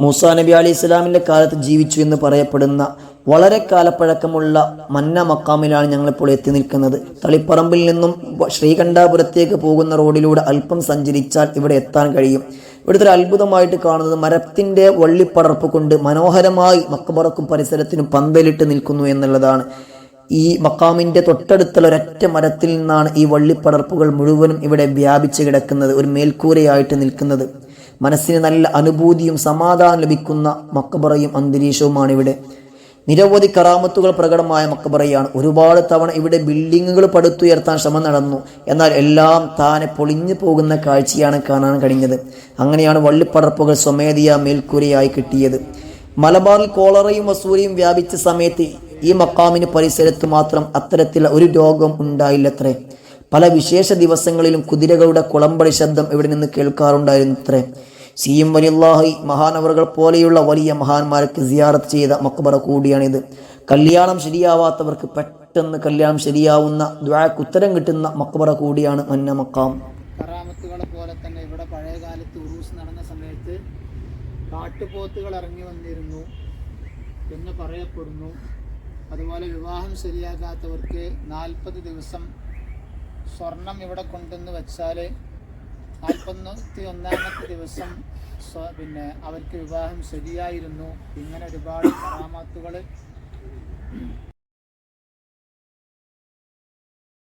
മൂസാ നബി അലി ഇസ്ലാമിന്റെ കാലത്ത് ജീവിച്ചു എന്ന് പറയപ്പെടുന്ന വളരെ കാലപ്പഴക്കമുള്ള മന്ന മക്കാമിലാണ് ഞങ്ങളിപ്പോൾ എത്തി നിൽക്കുന്നത്. തളിപ്പറമ്പിൽ നിന്നും ശ്രീകണ്ഠാപുരത്തേക്ക് പോകുന്ന റോഡിലൂടെ അല്പം സഞ്ചരിച്ചാൽ ഇവിടെ എത്താൻ കഴിയും. ഇവിടുത്തെ ഒരു അത്ഭുതമായിട്ട് കാണുന്നത് മരത്തിന്റെ വള്ളിപ്പടർപ്പ് കൊണ്ട് മനോഹരമായി മക്കബറക്കും പരിസരത്തിനും പന്തലിട്ട് നിൽക്കുന്നു എന്നുള്ളതാണ്. ഈ മക്കാമിന്റെ തൊട്ടടുത്തുള്ള ഒരൊറ്റ മരത്തിൽ നിന്നാണ് ഈ വള്ളിപ്പടർപ്പുകൾ മുഴുവനും ഇവിടെ വ്യാപിച്ച് കിടക്കുന്നത്. ഒരു മേൽക്കൂരയായിട്ട് നിൽക്കുന്നത്. മനസ്സിന് നല്ല അനുഭൂതിയും സമാധാനം ലഭിക്കുന്ന മക്കബറയും അന്തരീക്ഷവുമാണ് ഇവിടെ നിരവധി കറാമത്തുകൾ പ്രകടമായ മക്കബറയാണ് ഒരുപാട് തവണ ഇവിടെ ബിൽഡിങ്ങുകൾ പടുത്തുയർത്താൻ ശ്രമം നടന്നു. എന്നാൽ എല്ലാം താനെ പൊളിഞ്ഞു പോകുന്ന കാഴ്ചയാണ് കാണാൻ കഴിഞ്ഞത്. അങ്ങനെയാണ് വള്ളിപ്പടർപ്പുകൾ സ്വമേധിയ മേൽക്കൂരയായി കിട്ടിയത്. മലബാറിൽ കോളറയും വസൂരിയും വ്യാപിച്ച സമയത്ത് ഈ മക്കാമിന് പരിസരത്ത് മാത്രം അത്തരത്തിലുള്ള ഒരു രോഗം ഉണ്ടായില്ലത്രേ. പല വിശേഷ ദിവസങ്ങളിലും കുതിരകളുടെ കുളമ്പടി ശബ്ദം ഇവിടെ നിന്ന് കേൾക്കാറുണ്ടായിരുന്നു കേൾക്കാറുണ്ടായിരുന്നത്രേ. സിയും വലിയല്ലാഹി മഹാനവറുകൾ പോലെയുള്ള വലിയ മഹാന്മാർക്ക് സിയാറത്ത് ചെയ്ത മക്ബറ കൂടിയാണിത്. കല്യാണം ശരിയാവാത്തവർക്ക് പെട്ടെന്ന് കല്യാണം ശരിയാവുന്ന ദ്വാക്ക് ഉത്തരം കിട്ടുന്ന മക്ബറ കൂടിയാണ് മന്ന മക്കാം. പോലെ തന്നെ ഇവിടെ പഴയ കാലത്ത് ഉറൂസ് നടന്ന സമയത്ത് കാട്ടുപോത്തുകൾ ഇറങ്ങി വന്നിരുന്നു എന്ന് പറയപ്പെടുന്നു. അതുപോലെ വിവാഹം ശരിയാകാത്തവർക്ക് നാൽപ്പത് ദിവസം സ്വർണം ഇവിടെ കൊണ്ടുവന്ന് വെച്ചാൽ നാൽപ്പത്തി ഒന്നാമത്തെ ദിവസം പിന്നെ അവർക്ക് വിവാഹം ശരിയായിരുന്നു. ഇങ്ങനെ ഒരുപാട് കറാമത്തുകൾ